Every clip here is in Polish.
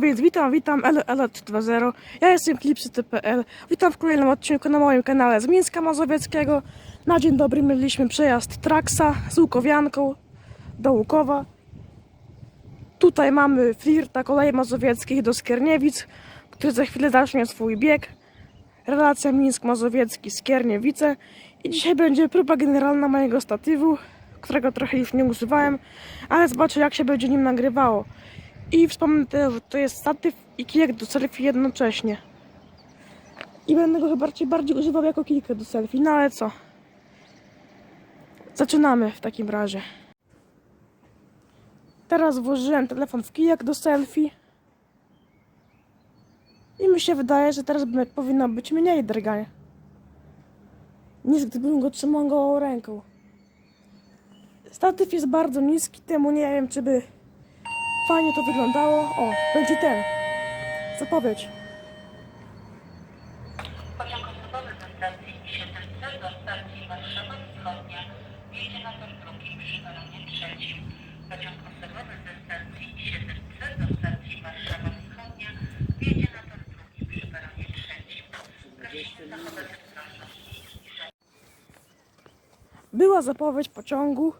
Więc witam, witam, Elo, Elo 2.0. Ja jestem Klipsy.pl. Witam w kolejnym odcinku na moim kanale z Mińska Mazowieckiego. Na dzień dobry mieliśmy przejazd Traksa z Łukowianką do Łukowa. Tutaj mamy flirta kolei mazowieckich do Skierniewic, który za chwilę zacznie swój bieg. Relacja Mińsk-Mazowiecki Skierniewice. I dzisiaj będzie próba generalna mojego statywu, którego trochę już nie używałem, ale zobaczę jak się będzie nim nagrywało. I wspomnę też, że to jest statyw i kijek do selfie jednocześnie. I będę go chyba bardziej, bardziej używał jako kijkę do selfie, no ale co? Zaczynamy w takim razie. Teraz włożyłem telefon w kijek do selfie. I mi się wydaje, że teraz powinno być mniej drgania. Niż gdybym go trzymał gołą ręką. Statyw jest bardzo niski, temu nie wiem, czy by fajnie to wyglądało. O, będzie ten. Zapowiedź. Pociąg osobowy ze stacji do stacji Warszawa Wschodnia jedzie na tor drugi przy peronie trzecim. Pociąg osobowy ze stacji do stacji Warszawa Wschodnia jedzie na tor drugi przy peronie trzecim. Prosimy zachować ostrożność i zbliżenie. Była zapowiedź pociągu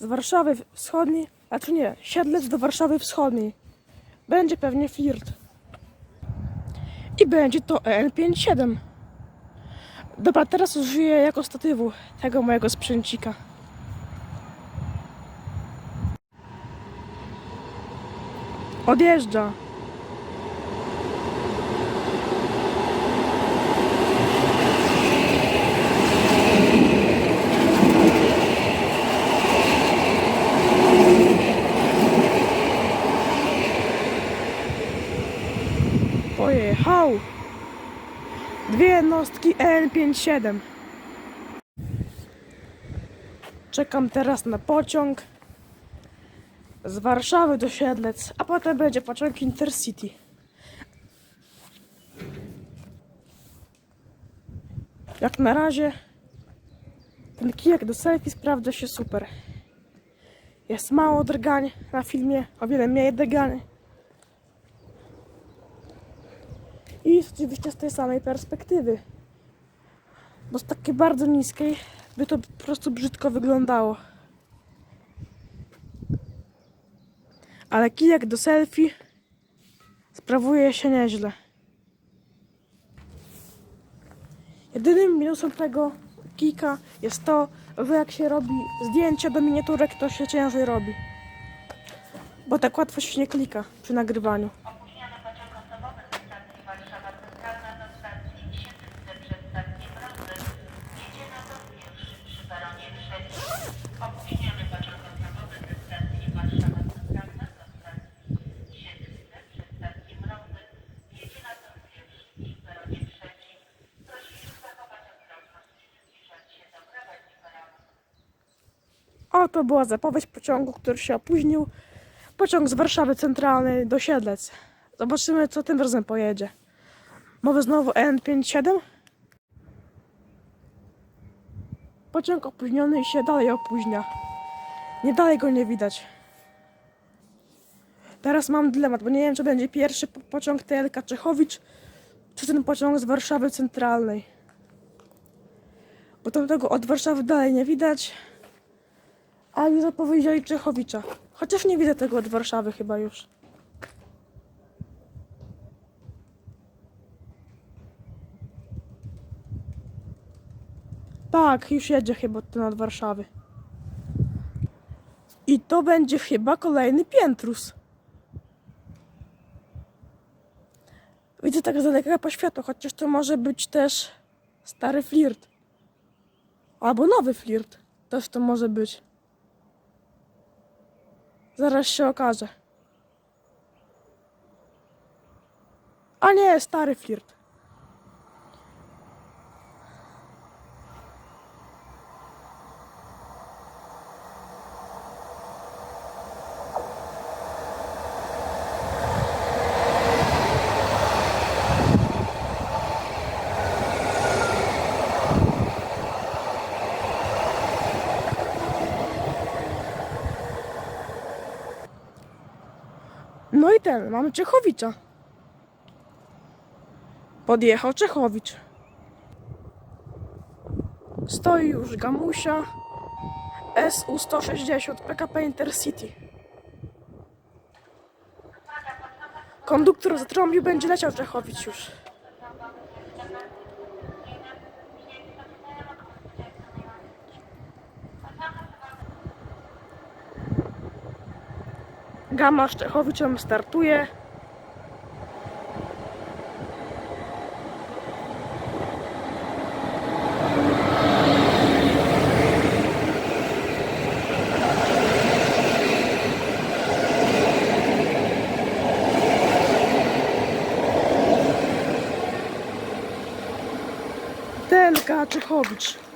z Warszawy Wschodniej, znaczy nie, Siedlec do Warszawy Wschodniej. Będzie pewnie flirt. I będzie to EN57. Dobra, teraz użyję jako statywu tego mojego sprzęcika. Odjeżdża. Dwie jednostki EN57. Czekam teraz na pociąg z Warszawy do Siedlec, a potem będzie pociąg Intercity. Jak na razie ten kijek do selfie sprawdza się super. Jest mało drgań na filmie, o wiele mniej drgań. I oczywiście z tej samej perspektywy. Bo z takiej bardzo niskiej by to po prostu brzydko wyglądało. Ale kijek do selfie sprawuje się nieźle. Jedynym minusem tego kijka jest to, że jak się robi zdjęcia do miniaturek, to się ciężej robi. Bo tak łatwo się nie klika przy nagrywaniu. Opóźniony pociąg osobowy ze stacji Warszawa Centralna do stacji Siedemce przez stację Mrozy jedzie na tor pierwszy przy peronie trzecim. Opóźniony pociąg osobowy ze stacji Warszawa Centralna do stacji Siedemce przez stację Mrozy jedzie na tor pierwszy przy peronie trzecim. Prosimy zachować ostrożność i nie zbliżać się do krawędzi peronu. O, to była zapowiedź pociągu, który się opóźnił. Pociąg z Warszawy Centralnej do Siedlec. Zobaczymy, co tym razem pojedzie. Mowy znowu N57. Pociąg opóźniony i się dalej opóźnia. Nie dalej go nie widać. Teraz mam dylemat, bo nie wiem, czy będzie pierwszy po- pociąg TLK Czechowicz, czy ten pociąg z Warszawy Centralnej. Bo tamtego od Warszawy dalej nie widać. A już zapowiedzieli Czechowicza. Chociaż nie widzę tego od Warszawy chyba już. Tak, już jedzie chyba ten od Warszawy. I to będzie chyba kolejny Piętrus. Widzę tak z daleka po światu, chociaż to może być też stary flirt. Albo nowy flirt. Też to może być. Zaraz się okaże. A nie, stary flirt. No i ten, mamy Czechowicza. Podjechał Czechowicz. Stoi już Gamusia SU-160 PKP Intercity. Konduktor zatrąbił, będzie leciał Czechowicz już. Gama z Czechowiczem startuje. Telka Czechowicz.